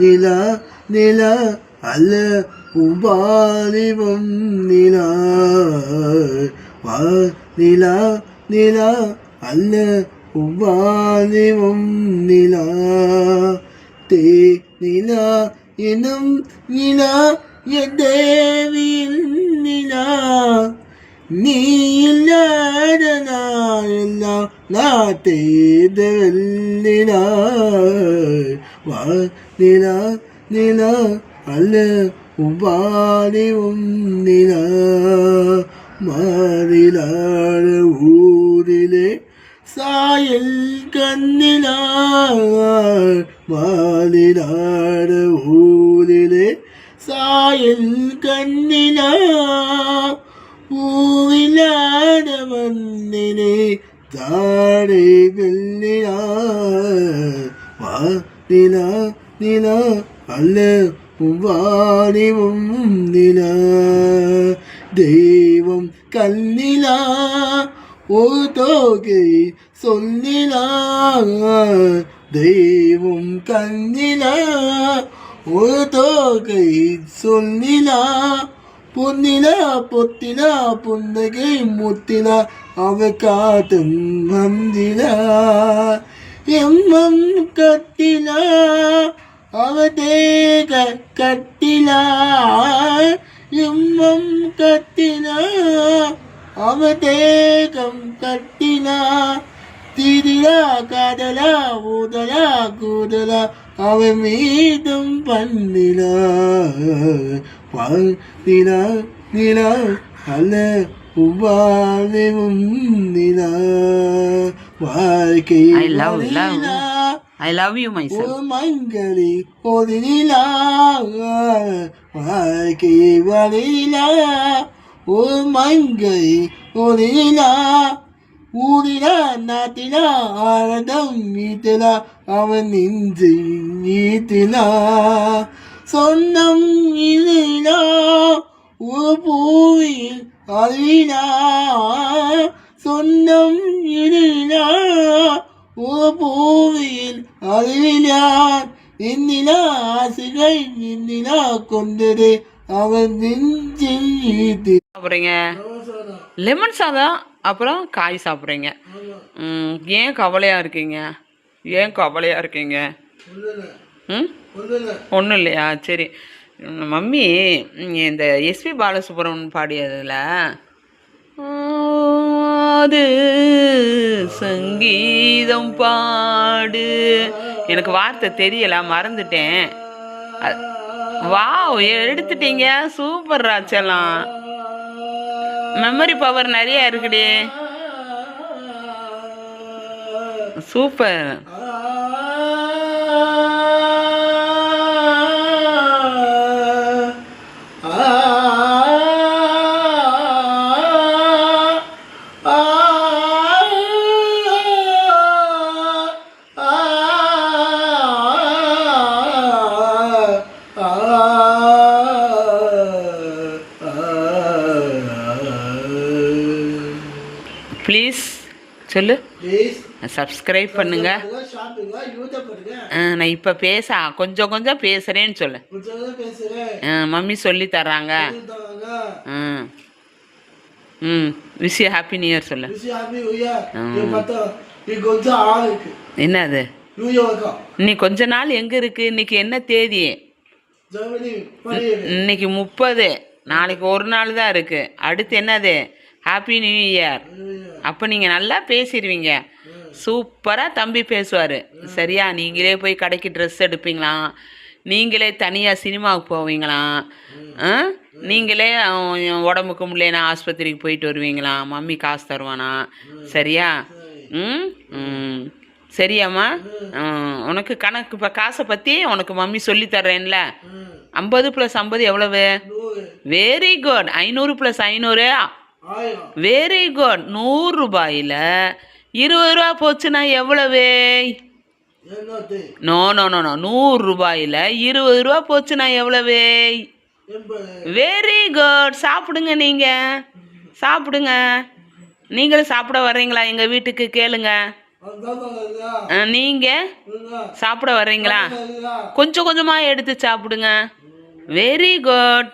நில நில அல்ல ഉപാധി വന്നില നില നില അല്ല ഉപാധി വന്നില തേ നില ഇനം നില ദേവിയിൽ നില. നീയില്ലാതനായല്ല നാട്ടേത് വെല്ലിന നില. നില അല്ല ഉപാധി ഒന്നിന മാറിലാണ് ഊരിലെ സായൽ കന്നിലാണ് മാറിലാണ് ഊരിലെ സായൽ കന്നിന പൂവിലാണ് മണ്ണിനെ താഴെ കല്ലിലാ നില നില അല്ല വാണിവും നില ദൈവം കല്ലില ഓതോകെ സൊന്നില ദൈവം കല്ലില ഓതോകെ സൊന്നില பொன்னில பொத்தில புன்னகை முத்தில அவ காட்டும் வந்தில எம்மம் கத்திலா அவதேக கத்தினார் இம்மம் கத்தினார் அவதேகம் கத்தினார் திரிலா காதலா ஊதலா கூதலா அவ மீதும் பண்ணிலா நிலா நிலா அல்ல உபாலும் நிலா. வாழ்க்கை ஐ லவ் யூ மை மங்களி பொதிலா வாழ்க்கை வழிலா ஓ மங்கை ஒரிலா ஊரிலா நாட்டிலா ஆனந்தம் வீட்டிலா அவன் நெஞ்சை நீட்டிலா சொன்னம் இதிலா ஓ பூவில் அறிவிலா சொன்னம் இதிலா ஒரு பூவில் அறிவிலான் என்னிலா ஆசைகள் என்னிலா கொண்டது. அவன் நெஞ்சில் சாப்பிட்றீங்க? லெமன் சாதம் அப்புறம் காய் சாப்பிட்றீங்க. ஏன் கவலையாக இருக்கீங்க? ஏன் கவலையாக இருக்கீங்க? ம்? ஒன்றும் இல்லையா? சரி. மம்மி இந்த எஸ்பி பாலசுப்ரமணியன் பாடியதில் அது சங்கீதம் பாடு. எனக்கு வார்த்தை தெரியல மறந்துட்டேன். அ- வாவ் எடுத்துட்டீங்க சூப்பர் ராச்சலாம் மெமரி பவர் நிறைய இருக்குடே. சூப்பர். ப்ளீஸ் சொல்லு. சப்ஸ்கிரைப் பண்ணுங்க. நான் இப்போ பேச கொஞ்சம் கொஞ்சம் பேசுகிறேன்னு சொல்லு. மம்மி சொல்லி தர்றாங்க. ம் ம் விஷ் ஹாப்பி நியூ இயர் சொல்லு. என்னது? இன்னி கொஞ்ச நாள் எங்கே இருக்கு? இன்னைக்கு என்ன தேதி? இன்னைக்கு முப்பது. நாளைக்கு ஒரு நாள் தான் இருக்கு. அடுத்து என்னது? ஹாப்பி நியூ இயர் அப்போ நீங்கள் நல்லா பேசிடுவீங்க. சூப்பராக தம்பி பேசுவார். சரியா நீங்களே போய் கடைக்கு ட்ரெஸ் எடுப்பீங்களாம் நீங்களே தனியாக சினிமாவுக்கு போவீங்களாம்? நீங்களே உடம்புக்கு முடியலனா ஆஸ்பத்திரிக்கு போயிட்டு வருவீங்களாம் மம்மி காசு தருவானா? சரியா? ம்? ம். சரியாம்மா? உனக்கு கணக்கு இப்போ காசை பற்றி உனக்கு மம்மி சொல்லி தர்றேன்ல. ஐம்பது ப்ளஸ் ஐம்பது எவ்வளவு? வெரி குட் ஐநூறு ப்ளஸ் ஐநூறு. வெரி குட் நூறு ரூபாயில் இருபது ரூபா போச்சுன்னா எவ்வளவு? நோ நோ நோ நோ நூறு ரூபாயில் இருபது ரூபா போச்சுன்னா எவ்வளவு? வெரி குட் சாப்பிடுங்க நீங்கள் சாப்பிடுங்க. நீங்களும் சாப்பிட வர்றீங்களா எங்கள் வீட்டுக்கு? கேளுங்க. நீங்கள் சாப்பிட வர்றீங்களா? கொஞ்சம் கொஞ்சமாக எடுத்து சாப்பிடுங்க. Very good